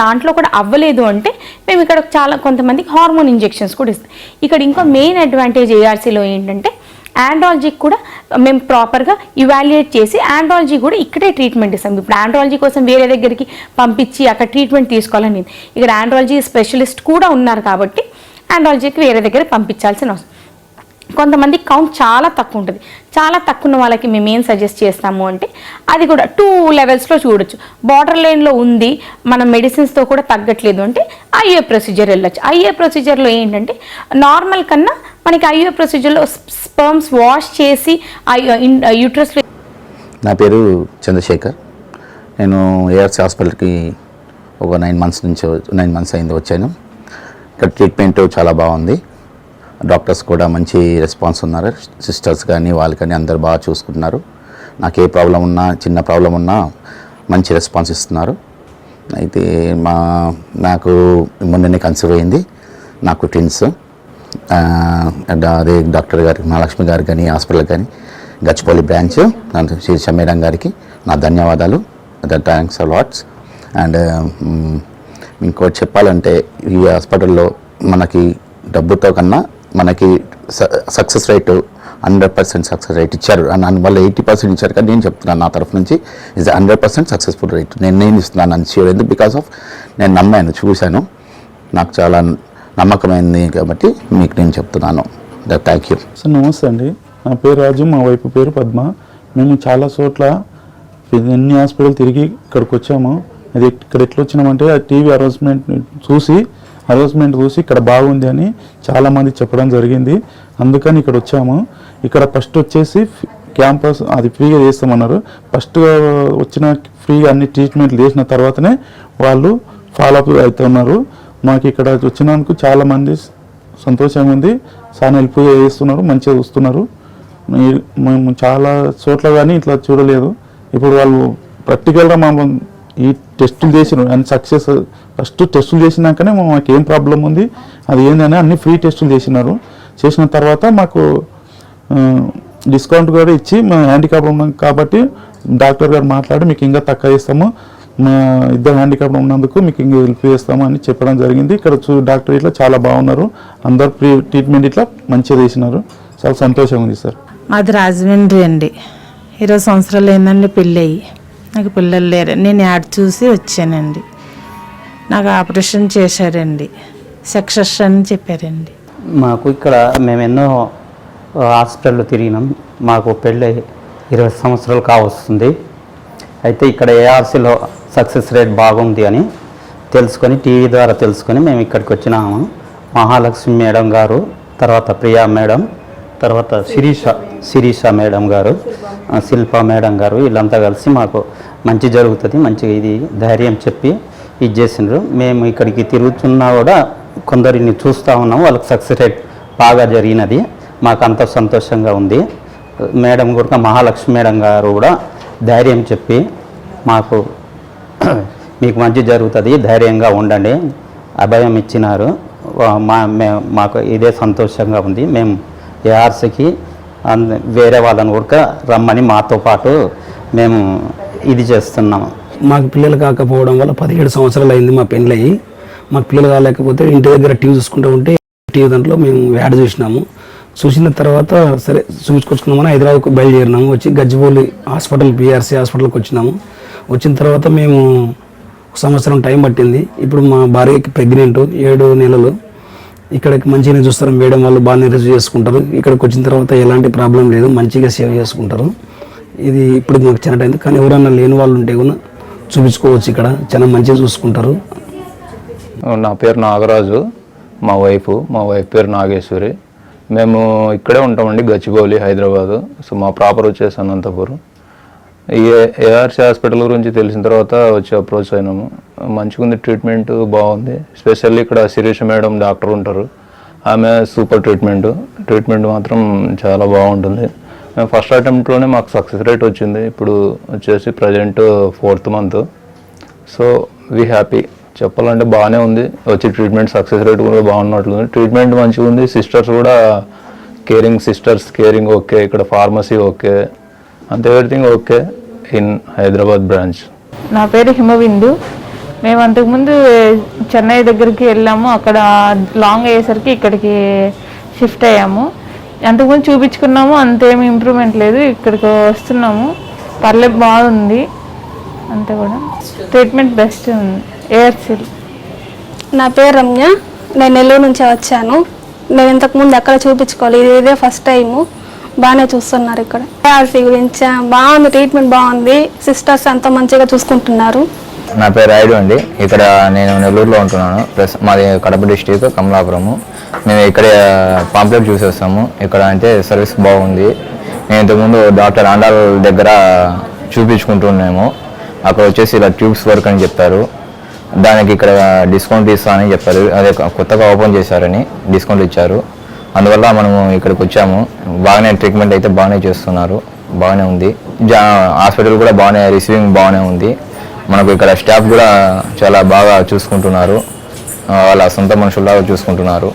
దాంట్లో కూడా అవ్వలేదు అంటే మేము ఇక్కడ చాలా కొంతమందికి హార్మోన్ ఇంజెక్షన్స్ కూడా ఇస్తాం. ఇక్కడ ఇంకో మెయిన్ అడ్వాంటేజ్ ఏఆర్సీలో ఏంటంటే ఆండ్రాలజీకి కూడా మేము ప్రాపర్గా ఇవాల్యుయేట్ చేసి ఆండ్రాలజీ కూడా ఇక్కడే ట్రీట్మెంట్ ఇస్తాం. ఇప్పుడు ఆండ్రాలజీ కోసం వేరే దగ్గరికి పంపించి అక్కడ ట్రీట్మెంట్ తీసుకోవాలని ఇక్కడ ఆండ్రాలజీ స్పెషలిస్ట్ కూడా ఉన్నారు కాబట్టి ఆండ్రాలజీకి వేరే దగ్గర పంపించాల్సిన అవసరం. కొంతమంది కౌంట్ చాలా తక్కువ ఉంటుంది చాలా తక్కువ ఉన్న వాళ్ళకి మేము ఏం సజెస్ట్ చేస్తాము అంటే అది కూడా టూ లెవెల్స్లో చూడొచ్చు. బార్డర్ లైన్లో ఉంది మన మెడిసిన్స్తో కూడా తగ్గట్లేదు అంటే ఐఏ ప్రొసీజర్ వెళ్ళచ్చు. ఐఏ ప్రొసీజర్లో ఏంటంటే నార్మల్ కన్నా మనకి ఐఏ ప్రొసీజర్లో స్పర్మ్స్ వాష్ చేసి యూట్రస్లో uh, uh, నా పేరు చంద్రశేఖర్. నేను ఏఆర్సీ హాస్పిటల్కి ఒక నైన్ మంత్స్ నుంచి నైన్ మంత్స్ అయింది వచ్చాను. ఇక్కడ ట్రీట్మెంట్ చాలా బాగుంది. డాక్టర్స్ కూడా మంచి రెస్పాన్స్ ఉన్నారు. సిస్టర్స్ కానీ వాళ్ళు కానీ అందరు బాగా చూసుకుంటున్నారు. నాకు ఏ ప్రాబ్లం ఉన్నా చిన్న ప్రాబ్లం ఉన్నా మంచి రెస్పాన్స్ ఇస్తున్నారు. అయితే మా నాకు మొన్ననే కన్సీవ్ అయింది. నాకు ట్విన్స్ అదే డాక్టర్ గారికి మహాలక్ష్మి గారు కానీ హాస్పిటల్ కానీ గచ్చిపల్లి బ్రాంచ్ శ్రీ శీర్ష గారికి నా ధన్యవాదాలు. థ్యాంక్స్ లాట్స్ అండ్ ఇంకోటి చెప్పాలంటే ఈ హాస్పిటల్లో మనకి డబ్బుతో కన్నా మనకి success rate hundred percent success rate ఇచ్చారు. అని వాళ్ళు ఎయిటీ పర్సెంట్ ఇచ్చారు కానీ నేను చెప్తున్నాను నా తరఫు నుంచి is hundred percent successful rate నేను నేను ఇస్తున్నాను అని షూర్ ఎందుకు? బికాస్ ఆఫ్ నేను నమ్మాను చూశాను. నాకు చాలా నమ్మకమైంది కాబట్టి మీకు నేను చెప్తున్నాను. థ్యాంక్ యూ సార్ నమస్తే అండి. నా పేరు రాజు మా వైపు పేరు పద్మ. మేము చాలా చోట్ల ఎన్ని హాస్పిటల్ తిరిగి ఇక్కడికి వచ్చాము. అది ఇక్కడ ఎట్లా వచ్చినామంటే ఆ టీవీ అరేంజ్మెంట్ చూసి అరేంజ్మెంట్ చూసి ఇక్కడ బాగుంది అని చాలామంది చెప్పడం జరిగింది. అందుకని ఇక్కడ వచ్చాము. ఇక్కడ ఫస్ట్ వచ్చేసి క్యాంపస్ అది ఫ్రీగా చేస్తామన్నారు. ఫస్ట్ వచ్చిన ఫ్రీగా అన్ని ట్రీట్మెంట్లు చేసిన తర్వాతనే వాళ్ళు ఫాలోఅప్ అవుతున్నారు. మాకు ఇక్కడ వచ్చినందుకు చాలామంది సంతోషంగా ఉంది. చాలా హెల్ప్గా చేస్తున్నారు మంచిగా చూస్తున్నారు. మేము చాలా చోట్ల కానీ ఇట్లా చూడలేదు. ఇప్పుడు వాళ్ళు ప్రాక్టికల్గా మా ఈ టెస్టులు చేసిన అండ్ సక్సెస్ ఫస్ట్ టెస్టులు చేసినాకనే మాకు ఏం ప్రాబ్లం ఉంది? అది ఏందని అన్ని ఫ్రీ టెస్టులు చేసినారు. చేసిన తర్వాత మాకు డిస్కౌంట్ కూడా ఇచ్చి మా హ్యాండిక్యాప్ ఉన్నాం కాబట్టి డాక్టర్ గారు మాట్లాడి మీకు ఇంకా తక్కువ ఇస్తాము మా ఇద్దరు హ్యాండిక్యాప్ ఉన్నందుకు మీకు ఇంకా హెల్ప్ చేస్తాము అని చెప్పడం జరిగింది. ఇక్కడ చూ డాక్టర్ ఇట్లా చాలా బాగున్నారు. అందరు ఫ్రీ ట్రీట్మెంట్ ఇట్లా మంచిగా చేసినారు. చాలా సంతోషంగా ఉంది సార్. మాది రాజమండ్రి అండి. ఇరవై సంవత్సరాలు ఏందండి పెళ్ళి అయ్యి నాకు పిల్లలు లేరు. నేను యాడ్ చూసి వచ్చానండి. నాకు ఆపరేషన్ చేశారండి. సక్సెస్ అని చెప్పారండి. మాకు ఇక్కడ మేము ఎన్నో హాస్పిటల్లో తిరిగినాం. మాకు పెళ్ళి ఇరవై సంవత్సరాలు కావస్తుంది. అయితే ఇక్కడ ఏఆర్సీలో సక్సెస్ రేట్ బాగుంది అని తెలుసుకొని టీవీ ద్వారా తెలుసుకొని మేము ఇక్కడికి వచ్చినాము. మహాలక్ష్మి మేడం గారు తర్వాత ప్రియా మేడం తర్వాత శిరీష శిరీష మేడం గారు శిల్ప మేడం గారు వీళ్ళంతా కలిసి మాకు మంచి జరుగుతుంది మంచి ఇది ధైర్యం చెప్పి ఇది మేము ఇక్కడికి తిరుగుతున్నా కూడా కొందరిని చూస్తూ ఉన్నాము వాళ్ళకి సక్సెస్ రేట్ బాగా జరిగినది. మాకు అంత సంతోషంగా ఉంది. మేడం కూడా మహాలక్ష్మి మేడం గారు కూడా ధైర్యం చెప్పి మాకు మీకు మంచి జరుగుతుంది. ధైర్యంగా ఉండండి. అభయం ఇచ్చినారు. మా మే- మాకు ఇదే సంతోషంగా ఉంది. మేము ఏఆర్సీకి అంద వేరే వాళ్ళని కూడా రమ్మని మాతో పాటు మేము ఇది చేస్తున్నాము మాకు పిల్లలు కాకపోవడం వల్ల పదిహేడు సంవత్సరాలు అయింది మా పెళ్ళయి. మాకు పిల్లలు కాలేకపోతే ఇంటి దగ్గర టీవీ చూసుకుంటూ ఉంటే టీవీ దాంట్లో మేము యాడ్ చూసినాము. చూసిన తర్వాత సరే చూపించుకొచ్చుకున్నామని హైదరాబాద్కు బయలుదేరినాము. వచ్చి గజ్జిబౌలి హాస్పిటల్ పిఆర్సీ హాస్పిటల్కి వచ్చినాము. వచ్చిన తర్వాత మేము ఒక సంవత్సరం టైం పట్టింది. ఇప్పుడు మా భార్యకి ప్రెగ్నెంట్ ఏడు నెలలు. ఇక్కడికి మంచిగానే చూస్తారు. మేడం వాళ్ళు బాగానే రిసీవ్ చేసుకుంటారు. ఇక్కడికి వచ్చిన తర్వాత ఎలాంటి ప్రాబ్లం లేదు. మంచిగా సేవ్ చేసుకుంటారు. ఇది ఇప్పుడు మాకు చిన్న టైం కానీ ఎవరన్నా లేని వాళ్ళు ఉంటే కూడా చూపించుకోవచ్చు ఇక్కడ. చాలా మంచిగా చూసుకుంటారు. నా పేరు నాగరాజు. మా వైఫ్ మా వైఫ్ పేరు నాగేశ్వరి. మేము ఇక్కడే ఉంటామండి గచ్చిబౌలి హైదరాబాదు. సో మా ప్రాపర్ వచ్చేసి అనంతపురం. ఈ ఏఆర్సీ హాస్పిటల్ గురించి తెలిసిన తర్వాత వచ్చి అప్రోచ్ అయినాము. మంచిగా ఉంది ట్రీట్మెంట్ బాగుంది. స్పెషల్లీ ఇక్కడ శిరీష మేడం డాక్టర్ ఉంటారు. ఆమె సూపర్ ట్రీట్మెంట్. ట్రీట్మెంట్ మాత్రం చాలా బాగుంటుంది. ఫస్ట్ అటెంప్ట్లోనే మాకు సక్సెస్ రేట్ వచ్చింది. ఇప్పుడు వచ్చేసి present fourth month so we happy చెప్పాలంటే బాగానే ఉంది. వచ్చి ట్రీట్మెంట్ సక్సెస్ రేట్ కూడా బాగున్నట్లుంది. ట్రీట్మెంట్ మంచిగా ఉంది. సిస్టర్స్ కూడా కేరింగ్ సిస్టర్స్ కేరింగ్ ఓకే ఇక్కడ ఫార్మసీ ఓకే అంత everything okay in Hyderabad branch నా పేరు హిమవిందు. మేము అంతకుముందు చెన్నై దగ్గరికి వెళ్ళాము. అక్కడ లాంగ్ అయ్యేసరికి ఇక్కడికి షిఫ్ట్ అయ్యాము. అంతకుముందు చూపించుకున్నాము అంతేమి ఇంప్రూవ్మెంట్ లేదు. ఇక్కడికి వస్తున్నాము. పర్లేదు బాగుంది. అంతే కూడా. ట్రీట్మెంట్ బెస్ట్ ఉంది. ఏఆర్సీల్ నా పేరు రమ్య. నేను నెల్లూరు నుంచి వచ్చాను. నేను ఇంతకుముందు ఎక్కడ చూపించుకోవాలి ఇది ఇదే ఫస్ట్ టైము బాగానే చూస్తున్నారు ఇక్కడ. ఆర్సీ గురించి బాగుంది ట్రీట్మెంట్ బాగుంది. సిస్టర్స్ ఎంతో మంచిగా చూసుకుంటున్నారు. నా పేరు రాయుడు అండి. ఇక్కడ నేను నెల్లూరులో ఉంటున్నాను. ప్లస్ మాది కడప డిస్టిక్ కమలాపురము. మేము ఇక్కడే పాంప్లెట్ చూసేస్తాము ఇక్కడ అంటే సర్వీస్ బాగుంది. నేను ఇంతకుముందు డాక్టర్ ఆండాల్ దగ్గర చూపించుకుంటున్నాము. అక్కడ వచ్చేసి ఇలా ట్యూబ్స్ వర్క్ అని చెప్పారు. దానికి ఇక్కడ డిస్కౌంట్ ఇస్తా అని చెప్పారు. అదే కొత్తగా ఓపెన్ చేశారని డిస్కౌంట్ ఇచ్చారు. అందువల్ల మనము ఇక్కడికి వచ్చాము. బాగానే ట్రీట్మెంట్ అయితే బాగానే చేస్తున్నారు. బాగానే ఉంది. జా హాస్పిటల్ కూడా బాగానే రిసీవింగ్ బాగానే ఉంది. మనకు ఇక్కడ స్టాఫ్ కూడా చాలా బాగా చూసుకుంటున్నారు. వాళ్ళ సొంత మనుషుల్లాగా చూసుకుంటున్నారు.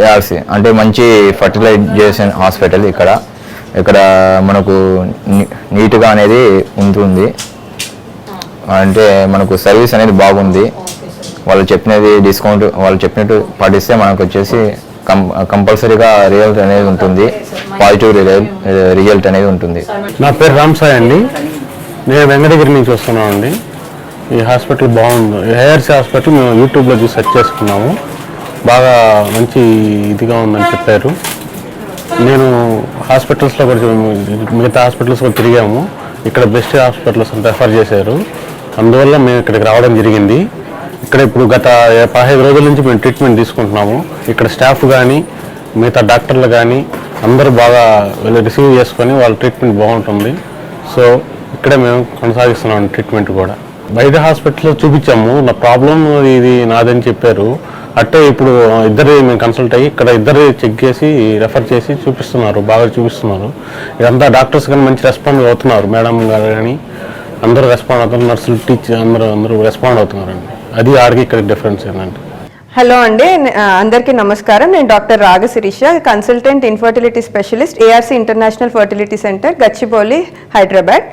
ఏఆర్సి అంటే మంచి ఫర్టిలైజేషన్ హాస్పిటల్ ఇక్కడ. ఇక్కడ మనకు నీ- నీట్గా అనేది ఉంటుంది. అంటే మనకు సర్వీస్ అనేది బాగుంది. వాళ్ళు చెప్పినది డిస్కౌంట్ వాళ్ళు చెప్పినట్టు పాటిస్తే మనకు వచ్చేసి కం కంపల్సరీగా రిజల్ట్ అనేది ఉంటుంది. పాజిటివ్ రిజల్ట్ అనేది ఉంటుంది. నా పేరు రామ్ సాయి అండి. నేను వెంకటగిరి నుంచి వస్తున్నాను అండి ఈ హాస్పిటల్ బాగుంది. ఏఆర్సీ హాస్పిటల్ మేము యూట్యూబ్లో చూసి సెర్చ్ చేసుకున్నాము. బాగా మంచి ఇదిగా ఉందని చెప్పారు. నేను హాస్పిటల్స్లో కూడా మిగతా హాస్పిటల్స్ కూడా తిరిగాము. ఇక్కడ బెస్ట్ హాస్పిటల్స్ రెఫర్ చేశారు. అందువల్ల మేము ఇక్కడికి రావడం జరిగింది. ఇక్కడ ఇప్పుడు గత పదహైదు రోజుల నుంచి మేము ట్రీట్మెంట్ తీసుకుంటున్నాము. ఇక్కడ స్టాఫ్ కానీ మిగతా డాక్టర్లు కానీ అందరూ బాగా వీళ్ళు రిసీవ్ చేసుకొని వాళ్ళ ట్రీట్మెంట్ బాగుంటుంది. సో ఇక్కడే మేము కొనసాగిస్తున్నాం ట్రీట్మెంట్ కూడా. బయట హాస్పిటల్లో చూపించాము. నా ప్రాబ్లం ఇది నాదని చెప్పారు. అట్టే ఇప్పుడు ఇద్దరు మేము కన్సల్ట్ అయ్యి ఇక్కడ ఇద్దరు చెక్ చేసి రెఫర్ చేసి చూపిస్తున్నారు బాగా చూపిస్తున్నారు. ఇదంతా డాక్టర్స్ కానీ మంచి రెస్పాండ్ అవుతున్నారు మేడం గారు కానీ అందరూ రెస్పాండ్ అవుతున్నారు నర్సులు టీచర్ అందరూ అందరూ రెస్పాండ్ అవుతున్నారండి. అది ఆడికి ఇక్కడ డిఫరెన్స్ ఏంటంటే. హలో అండి అందరికీ నమస్కారం. నేను doctor Raga Sirisha consultant infertility specialist ARC international fertility centre Gachibowli Hyderabad.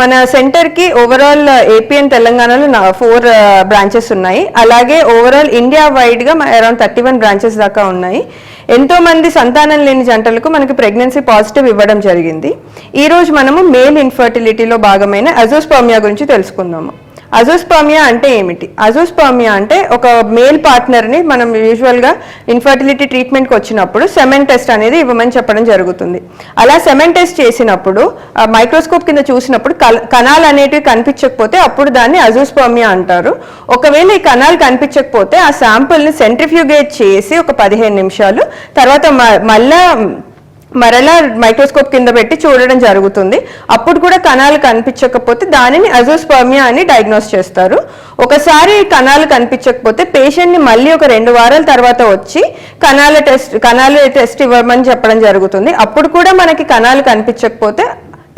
మన సెంటర్కి ఓవరాల్ ఏపీ అండ్ తెలంగాణలో ఫోర్ బ్రాంచెస్ uh, ఉన్నాయి. అలాగే ఓవరాల్ ఇండియా వైడ్గా అరౌండ్ థర్టీ వన్ బ్రాంచెస్ దాకా ఉన్నాయి. ఎంతో మంది సంతానం లేని జంటలకు మనకి ప్రెగ్నెన్సీ పాజిటివ్ ఇవ్వడం జరిగింది. ఈరోజు మనము మేల్ ఇన్ఫర్టిలిటీలో భాగమైన అజోస్పామియా గురించి తెలుసుకుందాము. అజోస్పర్మియా అంటే ఏమిటి? అజోస్పర్మియా అంటే ఒక మేల్ పార్ట్నర్ని మనం యూజువల్గా ఇన్ఫర్టిలిటీ ట్రీట్మెంట్కి వచ్చినప్పుడు సెమెన్ టెస్ట్ అనేది ఇవ్వమని చెప్పడం జరుగుతుంది. అలా సెమెన్ టెస్ట్ చేసినప్పుడు మైక్రోస్కోప్ కింద చూసినప్పుడు కల- కణాలు అనేటివి కనిపించకపోతే అప్పుడు దాన్ని అజోస్పర్మియా అంటారు. ఒకవేళ ఈ కణాలు కనిపించకపోతే ఆ శాంపుల్ని సెంట్రిఫ్యూగేట్ చేసి ఒక పదిహేను నిమిషాలు తర్వాత మ- మళ్ళా మరలా మైక్రోస్కోప్ కింద పెట్టి చూడడం జరుగుతుంది. అప్పుడు కూడా కణాలు కనిపించకపోతే దానిని అజోస్పర్మియా అని డయాగ్నోస్ చేస్తారు. ఒకసారి కణాలు కనిపించకపోతే పేషెంట్ని మళ్ళీ ఒక రెండు వారాల తర్వాత వచ్చి కణాల టెస్ట్ కణాల టెస్ట్ ఇవ్వమని చెప్పడం జరుగుతుంది. అప్పుడు కూడా మనకి కణాలు కనిపించకపోతే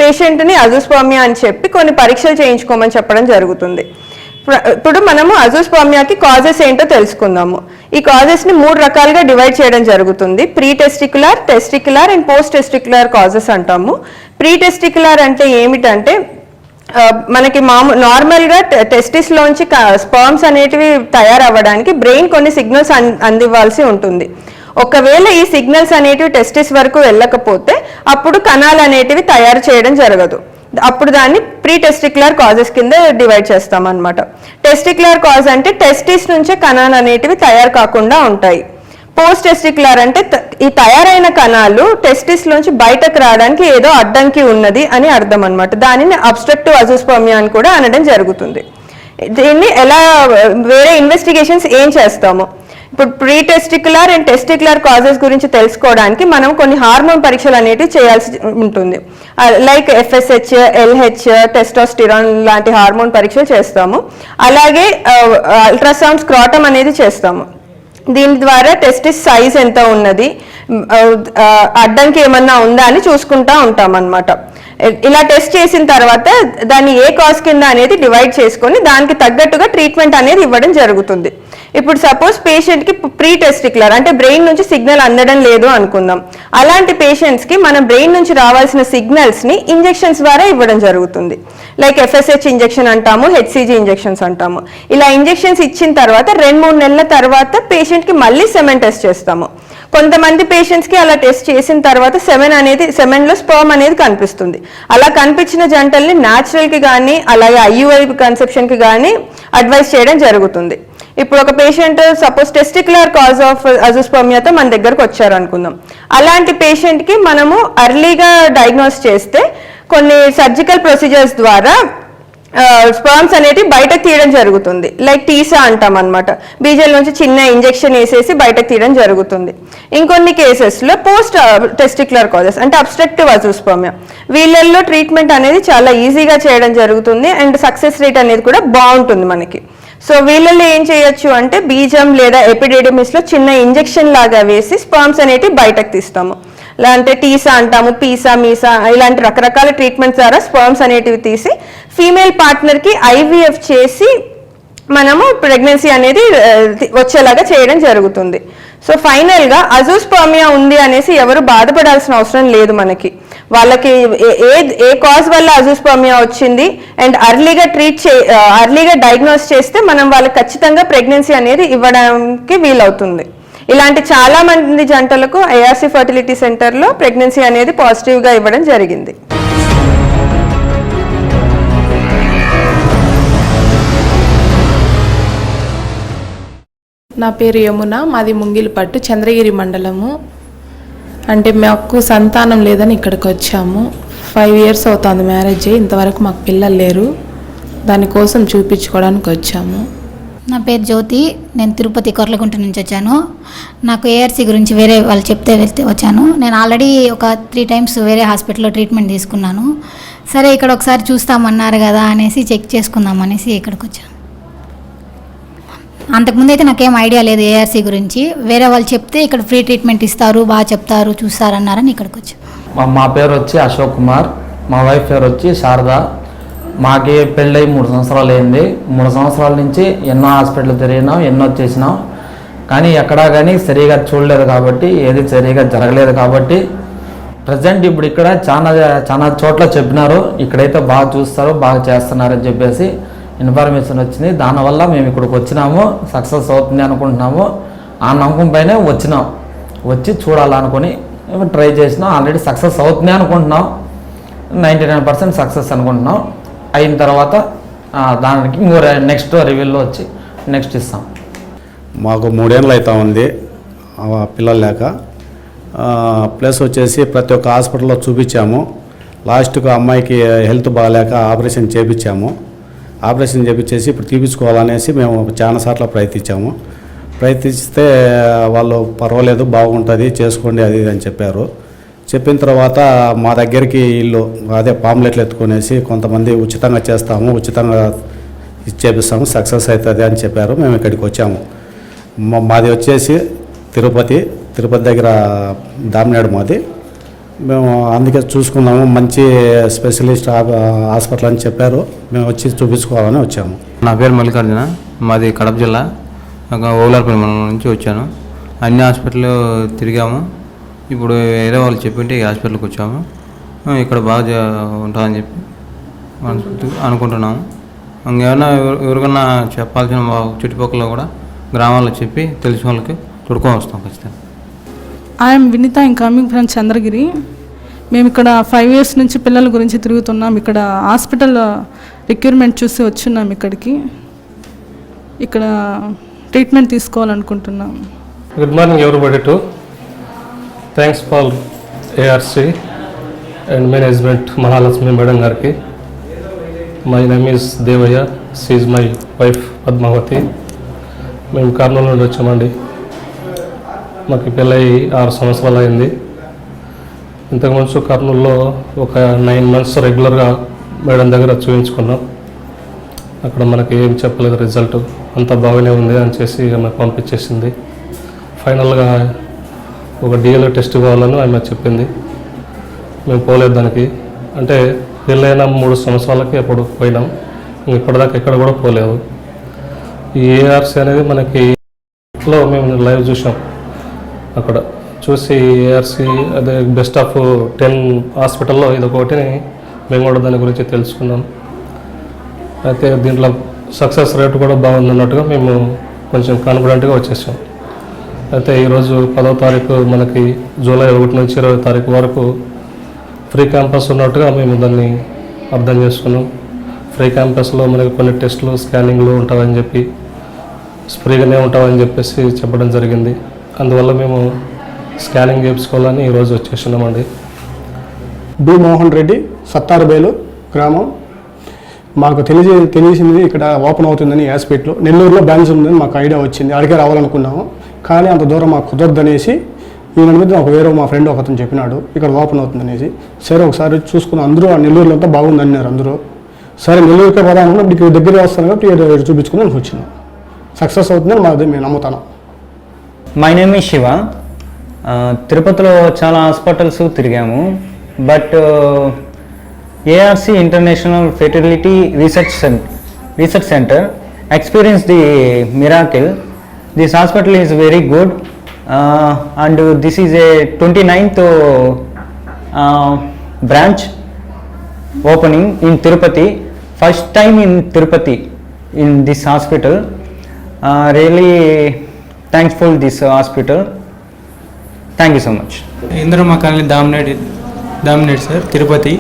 పేషెంట్ని అజోస్పర్మియా అని చెప్పి కొన్ని పరీక్షలు చేయించుకోమని చెప్పడం జరుగుతుంది. ఇప్పుడు మనము అజోస్పర్మియాకి కాజెస్ ఏంటో తెలుసుకుందాము. ఈ కాజెస్ని మూడు రకాలుగా డివైడ్ చేయడం జరుగుతుంది. Pre testicular testicular and post testicular causes అంటాము. ప్రీ టెస్టిక్యులర్ అంటే ఏమిటంటే మనకి మామూ నార్మల్గా టెస్టిస్ లోంచి స్పర్మ్స్ అనేటివి తయారవ్వడానికి బ్రెయిన్ కొన్ని సిగ్నల్స్ అందివ్వాల్సి ఉంటుంది. ఒకవేళ ఈ సిగ్నల్స్ అనేటివి టెస్టిస్ వరకు వెళ్ళకపోతే అప్పుడు కణాలు అనేటివి తయారు చేయడం జరగదు. అప్పుడు దాన్ని ప్రీ టెస్టిక్యులర్ కాజెస్ కింద డివైడ్ చేస్తాం అనమాట టెస్టిక్యులర్ కాజ్ అంటే టెస్టిస్ నుంచే కణాలు అనేటివి తయారు కాకుండా ఉంటాయి. పోస్ట్ టెస్టిక్యులర్ అంటే ఈ తయారైన కణాలు టెస్టిస్ నుంచి బయటకు రావడానికి ఏదో అడ్డంకి ఉన్నది అని అర్థం అనమాట దానిని అబ్స్ట్రక్టివ్ అజోస్పర్మియా అని కూడా అనడం జరుగుతుంది. దీన్ని ఎలా వేరే ఇన్వెస్టిగేషన్స్ ఏం చేస్తాము? ఇప్పుడు pre testicular and testicular causes గురించి తెలుసుకోవడానికి మనం కొన్ని హార్మోన్ పరీక్షలు అనేటివి చేయాల్సి ఉంటుంది. లైక్ ఎఫ్ఎస్హెచ్ ఎల్హెచ్ టెస్టోస్టిరాన్ లాంటి హార్మోన్ పరీక్షలు చేస్తాము. అలాగే అల్ట్రాసౌండ్ స్క్రాటం అనేది చేస్తాము. దీని ద్వారా టెస్టిస్ సైజ్ ఎంత ఉన్నది అడ్డంకి ఏమన్నా ఉందా అని చూసుకుంటా ఉంటాం అనమాట ఇలా టెస్ట్ చేసిన తర్వాత దాన్ని ఏ కాజ్ కింద అనేది డివైడ్ చేసుకొని దానికి తగ్గట్టుగా ట్రీట్మెంట్ అనేది ఇవ్వడం జరుగుతుంది. ఇప్పుడు సపోజ్ పేషెంట్కి ప్రీ టెస్టిక్యులర్ అంటే బ్రెయిన్ నుంచి సిగ్నల్ అందడం లేదు అనుకుందాం. అలాంటి పేషెంట్స్కి మన బ్రెయిన్ నుంచి రావాల్సిన సిగ్నల్స్ని ఇంజెక్షన్స్ ద్వారా ఇవ్వడం జరుగుతుంది. లైక్ ఎఫ్ఎస్హెచ్ ఇంజెక్షన్ అంటాము హెచ్సిజీ ఇంజెక్షన్స్ అంటాము. ఇలా ఇంజెక్షన్స్ ఇచ్చిన తర్వాత రెండు మూడు నెలల తర్వాత పేషెంట్కి మళ్ళీ సెమెన్ టెస్ట్ చేస్తాము. కొంతమంది పేషెంట్స్కి అలా టెస్ట్ చేసిన తర్వాత సెమెన్ అనేది సెమెన్లో స్పర్మ్ అనేది కనిపిస్తుంది. అలా కనిపించిన జంటల్ని న్యాచురల్కి కానీ అలాగే ఐయుఐ కన్సెప్షన్కి కానీ అడ్వైస్ చేయడం జరుగుతుంది. ఇప్పుడు ఒక patient suppose testicular cause of అజుస్పర్మియాతో మన దగ్గరకు వచ్చారు అనుకుందాం అలాంటి పేషెంట్కి మనము అర్లీగా డయాగ్నోస్ చేస్తే కొన్ని సర్జికల్ ప్రొసీజర్స్ ద్వారా స్పర్మ్స్ అనేది బయటకు తీయడం జరుగుతుంది. లైక్ టీసా అంటాం అనమాట బీజల్ నుంచి చిన్న ఇంజెక్షన్ వేసేసి బయటకు తీయడం జరుగుతుంది. ఇంకొన్ని కేసెస్లో పోస్ట్ టెస్టిక్యులర్ కాజెస్ అంటే అబ్స్ట్రక్టివ్ అజూస్పర్మియా వీళ్ళల్లో ట్రీట్మెంట్ అనేది చాలా ఈజీగా చేయడం జరుగుతుంది. అండ్ సక్సెస్ రేట్ అనేది కూడా బాగుంటుంది మనకి. సో వీళ్ళల్లో ఏం చేయొచ్చు అంటే బీజం లేదా ఎపిడెడమిస్లో చిన్న ఇంజెక్షన్ లాగా వేసి స్పర్మ్స్ అనేటివి బయటకు తీస్తాము. లేదంటే టీసా అంటాము పీసా మీసా ఇలాంటి రకరకాల ట్రీట్మెంట్స్ ద్వారా స్పర్మ్స్ అనేటివి తీసి ఫీమేల్ పార్ట్నర్కి ఐవీఎఫ్ చేసి మనము ప్రెగ్నెన్సీ అనేది వచ్చేలాగా చేయడం జరుగుతుంది. సో ఫైనల్గా అజూస్పర్మియా ఉంది అనేసి ఎవరు బాధపడాల్సిన అవసరం లేదు మనకి. వాళ్ళకి ఏ- ఏ ఏ కాజ్ వల్ల అజూస్పర్మియా వచ్చింది అండ్ అర్లీగా ట్రీట్ చే అర్లీగా డయాగ్నోస్ చేస్తే మనం వాళ్ళకి ఖచ్చితంగా ప్రెగ్నెన్సీ అనేది ఇవ్వడానికి వీలవుతుంది. ఇలాంటి చాలా మంది జంటలకు ఐఆర్సీ ఫర్టిలిటీ సెంటర్లో ప్రెగ్నెన్సీ అనేది పాజిటివ్గా ఇవ్వడం జరిగింది. నా పేరు యమున మాది ముంగిలిపట్టు చంద్రగిరి మండలము. అంటే మాకు సంతానం లేదని ఇక్కడికి వచ్చాము. ఫైవ్ ఇయర్స్ అవుతుంది మ్యారేజ్ ఇంతవరకు మాకు పిల్లలు లేరు. దానికోసం చూపించుకోవడానికి వచ్చాము. నా పేరు జ్యోతి నేను తిరుపతి కొర్లగుంట నుంచి వచ్చాను. నాకు ఏఆర్సీ గురించి వేరే వాళ్ళు చెప్తే వెళ్తే వచ్చాను. నేను ఆల్రెడీ ఒక త్రీ టైమ్స్ వేరే హాస్పిటల్లో ట్రీట్మెంట్ తీసుకున్నాను. సరే ఇక్కడ ఒకసారి చూస్తామన్నారు కదా అనేసి చెక్ చేసుకుందాం అనేసి ఇక్కడికి వచ్చాను. అంతకుముందు అయితే నాకేం ఐడియా లేదు ఏఆర్సీ గురించి. వేరే వాళ్ళు చెప్తే ఇక్కడ ఫ్రీ ట్రీట్మెంట్ ఇస్తారు బాగా చెప్తారు చూస్తారన్నారని ఇక్కడికి వచ్చాను మా- పేరు వచ్చి అశోక్ కుమార్. మా వైఫ్ పేరు వచ్చి శారద. మాకి పెళ్ళై మూడు సంవత్సరాలు అయింది మూడు సంవత్సరాల నుంచి ఎన్నో హాస్పిటల్ తిరిగినాం ఎన్నో చేసినాం. కానీ ఎక్కడా కానీ సరిగా చూడలేదు కాబట్టి ఏది సరిగా జరగలేదు కాబట్టి ప్రజెంట్ ఇప్పుడు ఇక్కడ చాలా చాలా చోట్ల చెప్పినారు. ఇక్కడైతే బాగా చూస్తారు బాగా చేస్తున్నారని చెప్పేసి ఇన్ఫర్మేషన్ వచ్చింది. దానివల్ల మేము ఇక్కడికి వచ్చినాము. సక్సెస్ అవుతుంది అనుకుంటున్నాము. ఆ నమ్మకం పైనే వచ్చినాం. వచ్చి చూడాలనుకుని ట్రై చేసినాం. ఆల్రెడీ సక్సెస్ అవుతుంది అనుకుంటున్నాం. నైంటీ నైన్ పర్సెంట్ సక్సెస్ అనుకుంటున్నాం. అయిన తర్వాత దానికి ఇంకో నెక్స్ట్ రివ్యూలో వచ్చి నెక్స్ట్ ఇస్తాం. మాకు మూడేళ్ళు అవుతా ఉంది. పిల్లలు లేక. ప్లస్ వచ్చేసి ప్రతి ఒక్క హాస్పిటల్లో చూపించాము. లాస్ట్కు అమ్మాయికి హెల్త్ బాగాలేక ఆపరేషన్ చేపించాము. ఆపరేషన్ చేపించేసి ఇప్పుడు తీపించుకోవాలనేసి మేము చాలాసార్లు ప్రయత్నించాము. ప్రయత్నిస్తే వాళ్ళు పర్వాలేదు బాగుంటుంది చేసుకోండి అది అని చెప్పారు. చెప్పిన తర్వాత మా దగ్గరికి వీళ్ళు అదే పాంప్లెట్లు ఎత్తుకునేసి కొంతమంది ఉచితంగా చేస్తాము ఉచితంగా ఇచ్చేపిస్తాము సక్సెస్ అవుతుంది అని చెప్పారు మేము ఇక్కడికి వచ్చాము. మా- మాది వచ్చేసి తిరుపతి తిరుపతి దగ్గర దామినాడు మాది. మేము అందుకే చూసుకున్నాము మంచి స్పెషలిస్ట్ హాస్పిటల్ అని చెప్పారు. మేము వచ్చి చూపించుకోవాలని వచ్చాము. నా పేరు మల్లికార్జున మాది కడప జిల్లా ఓలార్పల్లి మండలం నుంచి వచ్చాను. అన్ని హాస్పిటల్ తిరిగాము. ఇప్పుడు వేరే వాళ్ళు చెప్పింటే ఈ హాస్పిటల్కి వచ్చాము. ఇక్కడ బాగా జ- ఉంటుందని చెప్పి అనుకుంటున్నాము. ఇంకేమైనా ఎవరికైనా ఎవరికన్నా చెప్పాల్సిన మా చుట్టుపక్కల కూడా గ్రామాల్లో చెప్పి తెలిసిన వాళ్ళకి తుడుకొని వస్తాం ఖచ్చితంగా. I'm Vinitha I'm coming from Chandragiri మేము ఇక్కడ ఫైవ్ ఇయర్స్ నుంచి పిల్లల గురించి తిరుగుతున్నాం. ఇక్కడ హాస్పిటల్ రిక్యూర్మెంట్ uh, చూసి వచ్చున్నాం ఇక్కడికి. ఇక్కడ treatment తీసుకోవాలనుకుంటున్నాం. Good morning everybody to thanks for ARC and management Mahalakshmi madam గారికి my name is Devayya she's my wife Padmavathi మేము కర్నూలు నుండి వచ్చామండి. మాకు పెళ్ళై ఆరు సంవత్సరాలు అయింది. ఇంతకుముందు కర్నూలులో ఒక నైన్ మంత్స్ రెగ్యులర్గా మేడం దగ్గర చూపించుకున్నాం అక్కడ మనకి ఏం చెప్పలేదు రిజల్ట్. అంతా బాగానే ఉంది అని చేసి ఆమె పంపించేసింది. ఫైనల్గా ఒక డిఎల్ఏ టెస్ట్ కావాలని ఆమె చెప్పింది. మేము పోలేదు దానికి. అంటే పెళ్ళైన మూడు సంవత్సరాలకి అప్పుడు పోయినాం. ఇప్పటిదాకా ఎక్కడ కూడా పోలేదు. ఈ ఏఆర్సీ అనేది మనకి లో మేము లైవ్ చూసాం. అక్కడ చూసి ఏఆర్సి అదే బెస్ట్ ఆఫ్ టెన్ హాస్పిటల్లో ఇది ఒకటిని మేము కూడా దాని గురించి తెలుసుకున్నాం. అయితే దీంట్లో సక్సెస్ రేట్ కూడా బాగుంది అన్నట్టుగా మేము కొంచెం కాన్ఫిడెంట్గా వచ్చేసాం. అయితే ఈరోజు పదో తారీఖు మనకి జూలై ఒకటి నుంచి ఇరవై తారీఖు వరకు ఫ్రీ క్యాంపస్ ఉన్నట్టుగా మేము దాన్ని అర్థం చేసుకున్నాం. ఫ్రీ క్యాంపస్లో మనకి కొన్ని టెస్టులు స్కానింగ్లు ఉంటామని చెప్పి ఫ్రీగానే ఉంటామని చెప్పేసి చెప్పడం జరిగింది. అందువల్ల మేము స్కానింగ్ చేయించుకోవాలని ఈరోజు వచ్చేసినామండి బి మోహన్ రెడ్డి సత్తారుబేలు గ్రామం. మాకు తెలియజే తెలిసింది ఇక్కడ ఓపెన్ అవుతుందని హాస్పిటల్ నెల్లూరులో బ్రాంచ్ ఉందని మాకు ఐడియా వచ్చింది. అడిగే రావాలనుకున్నాము. కానీ అంత దూరం మాకు కుదరదనేసి ఈయన మీద నాకు వేరే మా ఫ్రెండ్ ఒకతను చెప్పినాడు. ఇక్కడ ఓపెన్ అవుతుందనేసి. సరే ఒకసారి చూసుకుని అందరూ ఆ నెల్లూరులో అంతా బాగుంది అన్నారు అందరూ. సరే నెల్లూరుకే పోదాం అనుకున్నప్పుడు ఇక్కడ దగ్గర వస్తాను కాబట్టి చూపించుకుని నేను వచ్చినాను సక్సెస్ అవుతుందని మాది మేము నమ్ముతాను. మై నేమ్ ఈ శివ తిరుపతిలో చాలా హాస్పిటల్స్ తిరిగాము. But ARC international fertility research centre research centre experience the miracle this hospital is very good and this is a twenty ninth branch opening in Tirupati first time in Tirupati in this hospital really thankful this hospital thank you so much Indiramma colony దామినేట్ దామినేట్ sir Tirupati.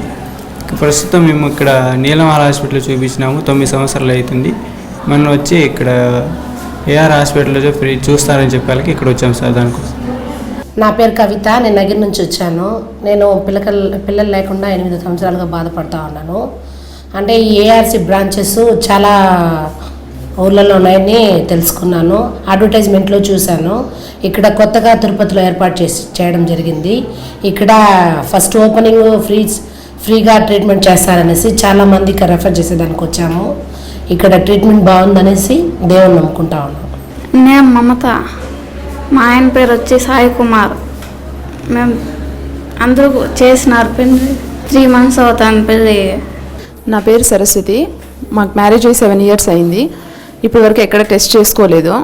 ప్రస్తుతం మేము ఇక్కడ నీలమాల hospital చూపించినాము. తొమ్మిది సంవత్సరాలు అవుతుంది. మొన్న వచ్చి ఇక్కడ ఏఆర్ హాస్పిటల్లో ఫ్రీ చూస్తారని చెప్పాలకి ఇక్కడ వచ్చాం సార్ దానికోసం నా పేరు కవిత నేను నగిరి నుంచి వచ్చాను. నేను పిల్లకల్ పిల్లలు లేకుండా ఎనిమిది సంవత్సరాలుగా బాధపడతా ఉన్నాను. అంటే ఈ ఏఆర్సి బ్రాంచెస్ చాలా ఊర్లలో ఉన్నాయని తెలుసుకున్నాను. అడ్వర్టైజ్మెంట్లో చూశాను. ఇక్కడ కొత్తగా తిరుపతిలో ఏర్పాటు చేసి చేయడం జరిగింది. ఇక్కడ ఫస్ట్ ఓపెనింగ్ ఫ్రీ ఫ్రీగా ట్రీట్మెంట్ చేస్తారనేసి చాలామందికి రెఫర్ చేసేదానికి వచ్చాము. ఇక్కడ ట్రీట్మెంట్ బాగుందనేసి దేవుని నమ్ముకుంటా ఉన్నాం. నేను మమత. మా ఆయన పేరు వచ్చి సాయి కుమార్. మేము అందరూ చేసినారు పెళ్ళి త్రీ మంత్స్ అవుతాను పెళ్ళి నా పేరు సరస్వతి. మాకు మ్యారేజ్ అయ్యి సెవెన్ ఇయర్స్ అయింది. ఇప్పటివరకు ఎక్కడ టెస్ట్ చేసుకోలేదు.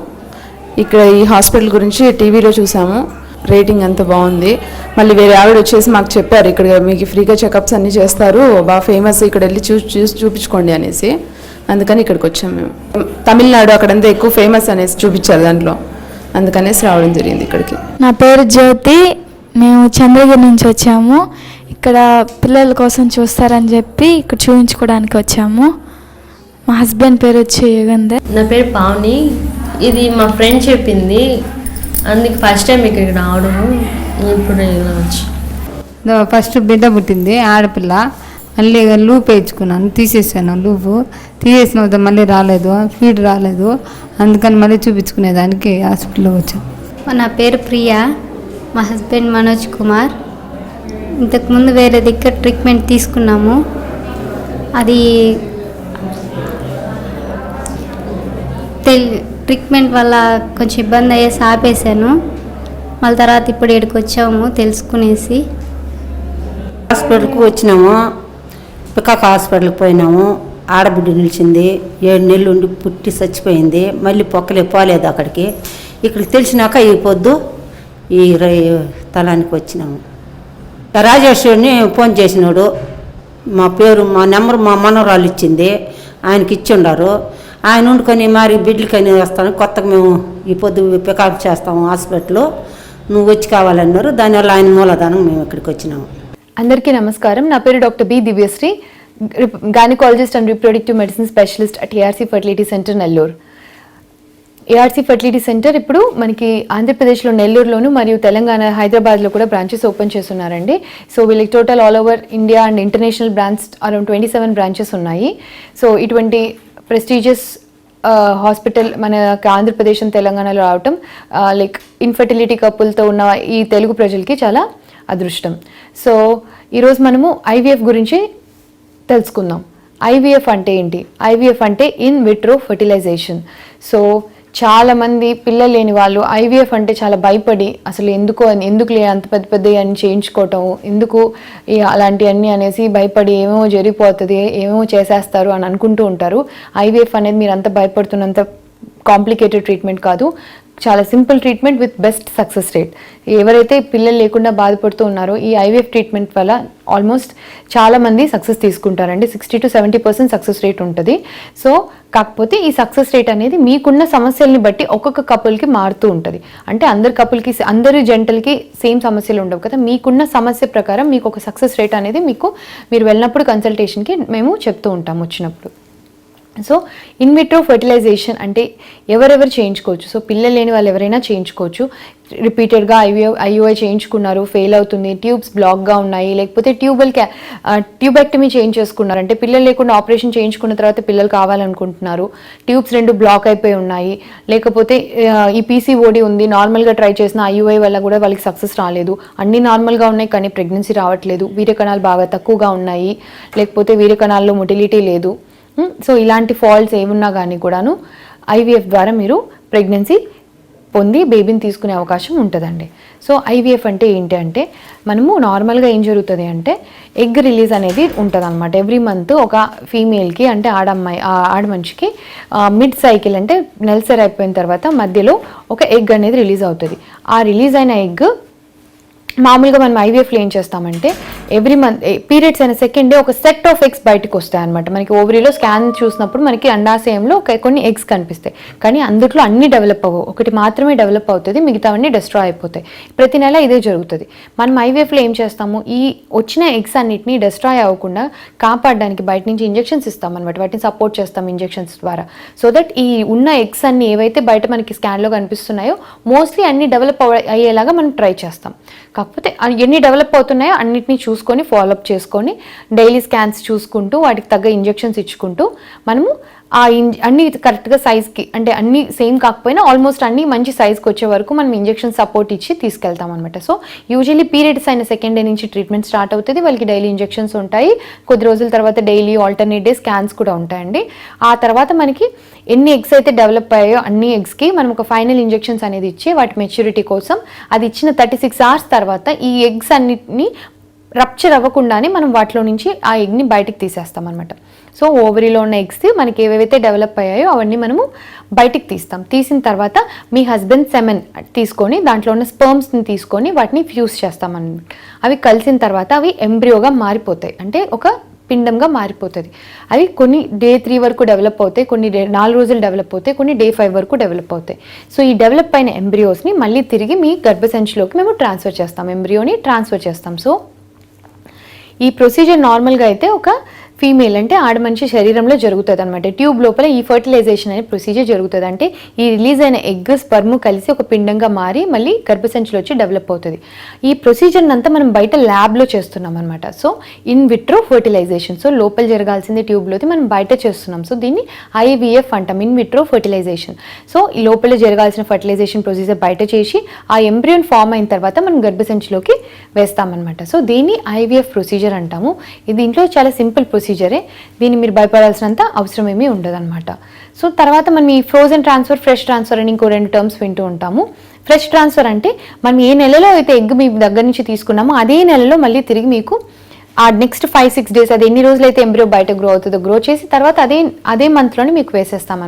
ఇక్కడ ఈ హాస్పిటల్ గురించి టీవీలో చూసాము. రేటింగ్ అంత బాగుంది. మళ్ళీ వేరే ఆవిడ వచ్చేసి మాకు చెప్పారు ఇక్కడ మీకు ఫ్రీగా చెకప్స్ అన్నీ చేస్తారు బాగా ఫేమస్ ఇక్కడ వెళ్ళి చూ చూసి చూపించుకోండి అనేసి. అందుకని ఇక్కడికి వచ్చాం మేము. తమిళనాడు అక్కడంతా ఎక్కువ ఫేమస్ అనేసి చూపించారు దాంట్లో. అందుకనేసి రావడం జరిగింది ఇక్కడికి. నా పేరు జ్యోతి. మేము చంద్రగిరి నుంచి వచ్చాము. ఇక్కడ పిల్లల కోసం చూస్తారని చెప్పి ఇక్కడ చూపించుకోవడానికి వచ్చాము. మా హస్బెండ్ పేరు వచ్చి యుగంధర్. నా పేరు పావని. ఇది మా ఫ్రెండ్ చెప్పింది. అందుకు ఫస్ట్ టైం ఇక్కడికి రావడము. ఇప్పుడు ఇలా వచ్చి. ఫస్ట్ బిడ్డ పుట్టింది ఆడపిల్ల. మళ్ళీ లూప్ వేయించుకున్నాను తీసేసాను లూపు తీసేసిన తర్వాత మళ్ళీ రాలేదు ఫీడ్ రాలేదు. అందుకని మళ్ళీ చూపించుకునేదానికి హాస్పిటల్లో వచ్చాను. నా పేరు ప్రియా. మా హస్బెండ్ మనోజ్ కుమార్. ఇంతకుముందు వేరే దగ్గర ట్రీట్మెంట్ తీసుకున్నాము. అది తెల్ ట్రీట్మెంట్ వల్ల కొంచెం ఇబ్బంది అయ్యేసి ఆపేసాను మళ్ళీ తర్వాత ఇప్పుడు ఇక్కడికి వచ్చాము తెలుసుకునేసి. హాస్పిటల్కి వచ్చినాము. పికాక్ హాస్పిటల్కి పోయినాము. ఆడబిడ్డ నిలిచింది. ఏడు నెలలు ఉండి పుట్టి చచ్చిపోయింది. మళ్ళీ పొక్కలే పోలేదు అక్కడికి. ఇక్కడికి తెలిసినాక ఈ పొద్దు ఈ రై తలానికి వచ్చినాము. రాజేశ్వరిని ఫోన్ చేసినాడు. మా పేరు మా నెంబర్ మా మనవరాలు ఇచ్చింది. ఆయనకి ఇచ్చి ఉన్నారు ఆయన వండుకొని మరి బిడ్డలకని వస్తాను. కొత్తగా మేము ఈ పొద్దు పికప్ చేస్తాము హాస్పిటల్లో. నువ్వు వచ్చి కావాలన్నారు. దానివల్ల ఆయన మూలధనం మేము ఇక్కడికి వచ్చినాము. అందరికీ నమస్కారం. నా పేరు doctor B Divyasree gynaecologist and reproductive medicine specialist at ARC fertility centre Nellore ARC fertility centre ఇప్పుడు మనకి ఆంధ్రప్రదేశ్లో నెల్లూరులోను మరియు తెలంగాణ హైదరాబాద్లో కూడా బ్రాంచెస్ ఓపెన్ చేస్తున్నారండి. సో వీళ్ళకి total all over India and international branch around twenty seven branches ఉన్నాయి. సో ఇటువంటి ప్రెస్టీజియస్ హాస్పిటల్ uh, మన ఆంధ్రప్రదేశ్ తెలంగాణలో రావటం లైక్ ఇన్ఫర్టిలిటీ కప్పులతో ఉన్న ఈ తెలుగు ప్రజలకి చాలా అదృష్టం. సో ఈరోజు మనము ఐవీఎఫ్ గురించి తెలుసుకుందాం. ఐవీఎఫ్ అంటే ఏంటి? ఐవీఎఫ్ అంటే ఇన్ విట్రో ఫర్టిలైజేషన్. సో చాలామంది పిల్లలు లేని వాళ్ళు ఐవీఎఫ్ అంటే చాలా భయపడి అసలు ఎందుకు అని ఎందుకు లే అంత పెద్ద పెద్ద అని చేయించుకోవటం ఎందుకు అలాంటివన్నీ అనేసి భయపడి ఏమేమో జరిగిపోతుంది ఏమేమో చేసేస్తారు అని అనుకుంటూ ఉంటారు. ఐవీఎఫ్ అనేది మీరు అంత భయపడుతున్నంత కాంప్లికేటెడ్ ట్రీట్మెంట్ కాదు. చాలా simple treatment with best success rate. ఎవరైతే పిల్లలు లేకుండా బాధపడుతూ ఉన్నారో ఈ ఐవీఎఫ్ ట్రీట్మెంట్ వల్ల ఆల్మోస్ట్ చాలా మంది సక్సెస్ తీసుకుంటారండి. Sixty to seventy percent success rate ఉంటుంది. సో కాకపోతే ఈ సక్సెస్ రేట్ అనేది మీకున్న సమస్యల్ని బట్టి ఒక్కొక్క కపుల్కి మారుతూ ఉంటుంది. అంటే అందరి కపుల్కి అందరి జంటలకి సేమ్ సమస్యలు ఉండవు కదా. మీకున్న సమస్య ప్రకారం మీకు ఒక సక్సెస్ రేట్ అనేది మీకు మీరు వెళ్ళినప్పుడు కన్సల్టేషన్కి మేము చెప్తూ ఉంటాం వచ్చినప్పుడు. సో ఇన్విట్రో ఫర్టిలైజేషన్ అంటే ఎవరెవరు చేయించుకోవచ్చు? సో పిల్లలు లేని వాళ్ళు ఎవరైనా చేయించుకోవచ్చు. రిపీటెడ్గా ఐవీఓ ఐఓఐ చేయించుకున్నారు ఫెయిల్ అవుతుంది ట్యూబ్స్ బ్లాక్గా ఉన్నాయి లేకపోతే ట్యూబల్ క్యా ట్యూబెక్టమీ చేయించేసుకున్నారు అంటే పిల్లలు లేకుండా ఆపరేషన్ చేయించుకున్న తర్వాత పిల్లలు కావాలనుకుంటున్నారు. ట్యూబ్స్ రెండు బ్లాక్ అయిపోయి ఉన్నాయి. లేకపోతే ఈ పీసీఓడి ఉంది. నార్మల్గా ట్రై చేసిన ఐయుఐ వల్ల కూడా వాళ్ళకి సక్సెస్ రాలేదు. అన్ని నార్మల్గా ఉన్నాయి కానీ ప్రెగ్నెన్సీ రావట్లేదు. వీర్యకణాలు బాగా తక్కువగా ఉన్నాయి. లేకపోతే వీర్యకణాల్లో మొటిలిటీ లేదు. Hmm? సో ఇలాంటి ఫాల్ట్స్ ఏమున్నా కానీ కూడాను ఐవీఎఫ్ ద్వారా మీరు ప్రెగ్నెన్సీ పొంది బేబీని తీసుకునే అవకాశం ఉంటుందండి. సో ఐవీఎఫ్ అంటే ఏంటి అంటే మనము నార్మల్గా ఏం జరుగుతుంది అంటే ఎగ్ రిలీజ్ అనేది ఉంటుంది అనమాట ఎవ్రీ మంత్ ఒక ఫీమేల్కి అంటే ఆడమ్మాయి ఆ ఆడ మనిషికి మిడ్ సైకిల్ అంటే నెలసరి అయిపోయిన తర్వాత మధ్యలో ఒక ఎగ్ అనేది రిలీజ్ అవుతుంది. ఆ రిలీజ్ అయిన ఎగ్ మామూలుగా మనం ఐవీఎఫ్లో ఏం చేస్తామంటే ఎవ్రీ మంత్ పీరియడ్స్ అయిన సెకండ్ డే ఒక సెట్ ఆఫ్ ఎగ్స్ బయటకు వస్తాయి అనమాట మనకి ఓవరీలో స్కాన్ చూసినప్పుడు మనకి అండాశయంలో కొన్ని ఎగ్స్ కనిపిస్తాయి. కానీ అందుట్లో అన్ని డెవలప్ అవ్వవు. ఒకటి మాత్రమే డెవలప్ అవుతుంది మిగతావన్నీ డిస్ట్రాయ్ అయిపోతాయి. ప్రతి నెల ఇదే జరుగుతుంది. మనం ఐవీఎఫ్లో ఏం చేస్తాము? ఈ వచ్చిన ఎగ్స్ అన్నిటిని డిస్ట్రాయ్ అవ్వకుండా కాపాడడానికి బయట నుంచి ఇంజెక్షన్స్ ఇస్తాం అనమాట వాటిని సపోర్ట్ చేస్తాం ఇంజెక్షన్స్ ద్వారా. సో దట్ ఈ ఉన్న ఎగ్స్ అన్ని ఏవైతే బయట మనకి స్కాన్లో కనిపిస్తున్నాయో మోస్ట్లీ అన్ని డెవలప్ అయ్యేలాగా మనం ట్రై చేస్తాం. కాకపోతే ఎన్ని డెవలప్ అవుతున్నాయో అన్నిటిని చూసుకొని ఫాలోఅప్ చేసుకొని డైలీ స్కాన్స్ చూసుకుంటూ వాటికి తగ్గ ఇంజెక్షన్స్ ఇచ్చుకుంటూ మనము ఆ అన్ని కరెక్ట్గా సైజ్కి అంటే అన్ని సేమ్ కాకపోయినా ఆల్మోస్ట్ అన్ని మంచి సైజ్కి వచ్చే వరకు మనం ఇంజెక్షన్ సపోర్ట్ ఇచ్చి తీసుకెళ్తాం అనమాట సో యూజువల్లీ పీరియడ్స్ అయిన సెకండ్ డే నుంచి ట్రీట్మెంట్ స్టార్ట్ అవుతుంది. వాళ్ళకి డైలీ ఇంజెక్షన్స్ ఉంటాయి. కొద్ది రోజుల తర్వాత డైలీ ఆల్టర్నేట్ డే స్కాన్స్ కూడా ఉంటాయండి. ఆ తర్వాత మనకి ఎన్ని ఎగ్స్ అయితే డెవలప్ అయ్యాయో అన్ని ఎగ్స్కి మనం ఒక ఫైనల్ ఇంజెక్షన్స్ అనేది ఇచ్చి వాటి మెచ్యూరిటీ కోసం అది ఇచ్చిన థర్టీ సిక్స్ అవర్స్ తర్వాత ఈ ఎగ్స్ అన్నిటిని రప్చర్ అవ్వకుండానే మనం వాటిలో నుంచి ఆ ఎగ్ని బయటికి తీసేస్తాం అనమాట సో ఓవరీలో ఉన్న ఎగ్స్ మనకి ఏవేవైతే డెవలప్ అయ్యాయో అవన్నీ మనము బయటికి తీస్తాం. తీసిన తర్వాత మీ హస్బెండ్ సెమెన్ తీసుకొని దాంట్లో ఉన్న స్పర్మ్స్ని తీసుకొని వాటిని ఫ్యూజ్ చేస్తాం అనమాట అవి కలిసిన తర్వాత అవి ఎంబ్రియోగా మారిపోతాయి. అంటే ఒక పిండంగా మారిపోతుంది. అవి కొన్ని డే త్రీ వరకు డెవలప్ అవుతాయి కొన్ని డే నాలుగు రోజులు డెవలప్ అవుతాయి కొన్ని డే ఫైవ్ వరకు డెవలప్ అవుతాయి. సో ఈ డెవలప్ అయిన ఎంబ్రియోస్ని మళ్ళీ తిరిగి మీ గర్భసంచిలోకి మేము ట్రాన్స్ఫర్ చేస్తాం. ఎంబ్రియోని ట్రాన్స్ఫర్ చేస్తాం. సో ఈ ప్రొసీజర్ నార్మల్గా అయితే ఒక ఫీమేల్ అంటే ఆడ మనిషి శరీరంలో జరుగుతుంది అనమాట ట్యూబ్ లోపల ఈ ఫర్టిలైజేషన్ అనే ప్రొసీజర్ జరుగుతుంది అంటే ఈ రిలీజ్ అయిన ఎగ్ స్పర్మ్ కలిసి ఒక పిండంగా మారి మళ్ళీ గర్భసంచిలో వచ్చి డెవలప్ అవుతుంది. ఈ ప్రొసీజర్ అంతా మనం బయట ల్యాబ్లో చేస్తున్నాం అనమాట so in vitro fertilisation so లోపల జరగాల్సింది ట్యూబ్లోది మనం బయట చేస్తున్నాం. సో దీన్ని ఐవీఎఫ్ అంటాం ఇన్ విట్రో ఫర్టిలైజేషన్ సో ఈ లోపల జరగాల్సిన ఫర్టిలైజేషన్ ప్రొసీజర్ బయట చేసి ఆ ఎంబ్రియోన్ ఫామ్ అయిన తర్వాత మనం గర్భసంచిలోకి వేస్తామన్నమాట. సో దీన్ని ఐవీఎఫ్ ప్రొసీజర్ అంటాము. దీంట్లో చాలా సింపుల్ ప్రొసీజర్ దీన్ని మీరు భయపడాల్సినంత అవసరం ఏమీ ఉండదన్నమాట. సో తర్వాత మనం ఈ ఫ్రోజన్ ట్రాన్స్ఫర్ ఫ్రెష్ ట్రాన్స్ఫర్ అని ఇంకో రెండు టర్మ్స్ వింటూ ఉంటాము. ఫ్రెష్ ట్రాన్స్ఫర్ అంటే మనం ఏ నెలలో అయితే ఎగ్ మీ దగ్గర నుంచి తీసుకున్నామో అదే నెలలో మళ్ళీ తిరిగి మీకు ఆ నెక్స్ట్ ఫైవ్ సిక్స్ డేస్ అది ఎన్ని రోజులు అయితే ఎంబ్రియో బయట గ్రో అవుతుందో గ్రో చేసి తర్వాత అదే అదే మంత్లోనే మీకు వేసేస్తాం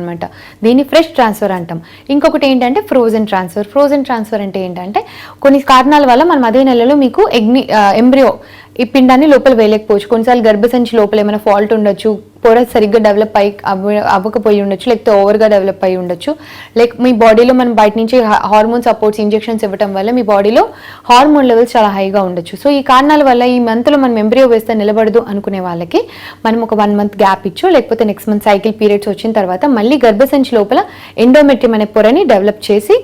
దీన్ని ఫ్రెష్ ట్రాన్స్ఫర్ అంటాం. ఇంకొకటి ఏంటంటే ఫ్రోజన్ ట్రాన్స్ఫర్ ఫ్రోజన్ ట్రాన్స్ఫర్ అంటే ఏంటంటే కొన్ని కారణాల వల్ల మనం అదే నెలలో మీకు ఎగ్ని ఎంబ్రియో ఈ పిండాన్ని లోపల వేయలేకపోవచ్చు. కొన్నిసార్లు గర్భసంచి లోపల ఏమైనా ఫాల్ట్ ఉండొచ్చు పొర సరిగ్గా డెవలప్ అయి అవ్వ అవ్వకపోయి ఉండొచ్చు లేకపోతే ఓవర్గా డెవలప్ అయి ఉండొచ్చు. లైక్ మీ బాడీలో మనం బయట నుంచి హార్మోన్ సపోర్ట్స్ ఇంజెక్షన్స్ ఇవ్వడం వల్ల మీ బాడీలో హార్మోన్ లెవెల్స్ చాలా హైగా ఉండొచ్చు. సో ఈ కారణాల వల్ల ఈ మంత్లో మనం ఎంబ్రియో వేస్తే నిలబడదు అనుకునే వాళ్ళకి మనం ఒక వన్ మంత్ గ్యాప్ ఇచ్చో లేకపోతే నెక్స్ట్ మంత్ సైకిల్ పీరియడ్స్ వచ్చిన తర్వాత మళ్ళీ గర్భసంచి లోపల ఎండోమెట్రియం అనే పొరని డెవలప్ చేసి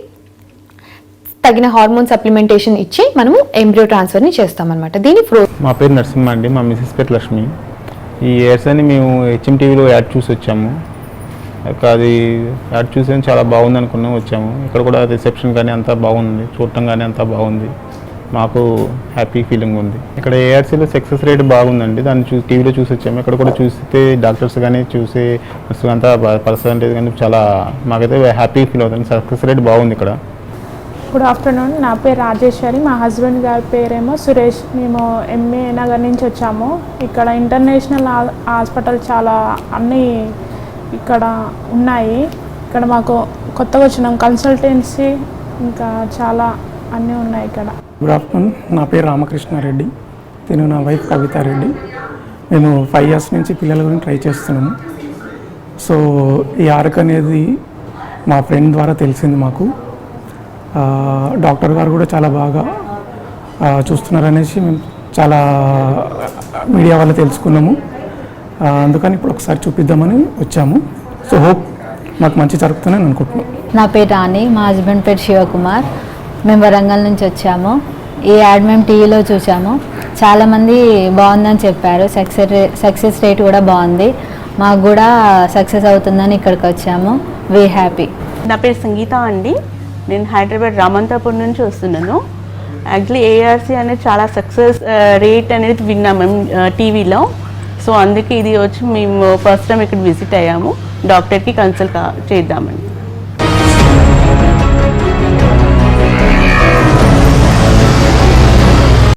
తగిన హార్మోన్ సప్లిమెంటేషన్ ఇచ్చి మనము ఎంబ్రియో ట్రాన్స్ఫర్ని చేస్తామన్నమాట. దీని ఫ్రో మా పేరు నరసింహ అండి మా మిసెస్ పేరు లక్ష్మి. ఈ ఇయర్స్ అని మేము హెచ్ఎం టీవీలో యాడ్ చూసి వచ్చాము. అది యాడ్ చూసి చాలా బాగుంది అనుకున్నాం వచ్చాము. ఇక్కడ కూడా రిసెప్షన్ కానీ అంతా బాగుంది చూడటం కానీ అంతా బాగుంది. మాకు హ్యాపీ ఫీలింగ్ ఉంది. ఇక్కడ ఏఆర్సీలో సక్సెస్ రేట్ బాగుందండి. దాన్ని చూసి టీవీలో చూసి వచ్చాము. ఇక్కడ కూడా చూస్తే డాక్టర్స్ కానీ చూసే అంతా పర్సంటేజ్ కానీ చాలా మాకైతే హ్యాపీ ఫీల్ అవుతుంది. సక్సెస్ రేట్ బాగుంది ఇక్కడ. Good afternoon. నా పేరు రాజేశ్వరి మా హస్బెండ్ గారి పేరేమో సురేష్. మేము ఎంఏ నగర్ నుంచి వచ్చాము. ఇక్కడ ఇంటర్నేషనల్ హాస్పిటల్ చాలా అన్నీ ఇక్కడ ఉన్నాయి. ఇక్కడ మాకు కొత్తగా వచ్చినాం. కన్సల్టెన్సీ ఇంకా చాలా అన్నీ ఉన్నాయి ఇక్కడ. Good afternoon. నా పేరు రామకృష్ణారెడ్డి. నేను నా వైఫ్ కవితారెడ్డి. మేము ఫైవ్ ఇయర్స్ నుంచి పిల్లల గురించి ట్రై చేస్తున్నాము. సో ఈ ఆర్క్ అనేది మా ఫ్రెండ్ ద్వారా తెలిసింది మాకు. డాక్టర్ గారు కూడా చాలా బాగా చూస్తున్నారనేసి మేము చాలా మీడియా వల్ల తెలుసుకున్నాము. అందుకని ఇప్పుడు ఒకసారి చూపిద్దామని వచ్చాము. సో హోప్ మాకు మంచి జరుగుతుందని అనుకుంటున్నాం. నా పేరు రాణి మా హస్బెండ్ పేరు శివకుమార్. మేము వరంగల్ నుంచి వచ్చాము. ఈ యాడ్ మేము టీవీలో చూసాము. చాలామంది బాగుందని చెప్పారు. సక్సెస్ రే సక్సెస్ రేట్ కూడా బాగుంది. మాకు కూడా సక్సెస్ అవుతుందని ఇక్కడికి వచ్చాము. వీ హ్యాపీ నా పేరు సంగీత అండి. నేను హైదరాబాద్ రామంతాపూర్ నుంచి వస్తున్నాను. యాక్చువల్లీ ఏఆర్సీ అనేది చాలా సక్సెస్ రేట్ uh, అనేది విన్నాం మేము uh, టీవీలో సో అందుకే ఇది వచ్చి మేము ఫస్ట్ టైం ఇక్కడ విజిట్ అయ్యాము. డాక్టర్కి కన్సల్ట్ చేద్దామని.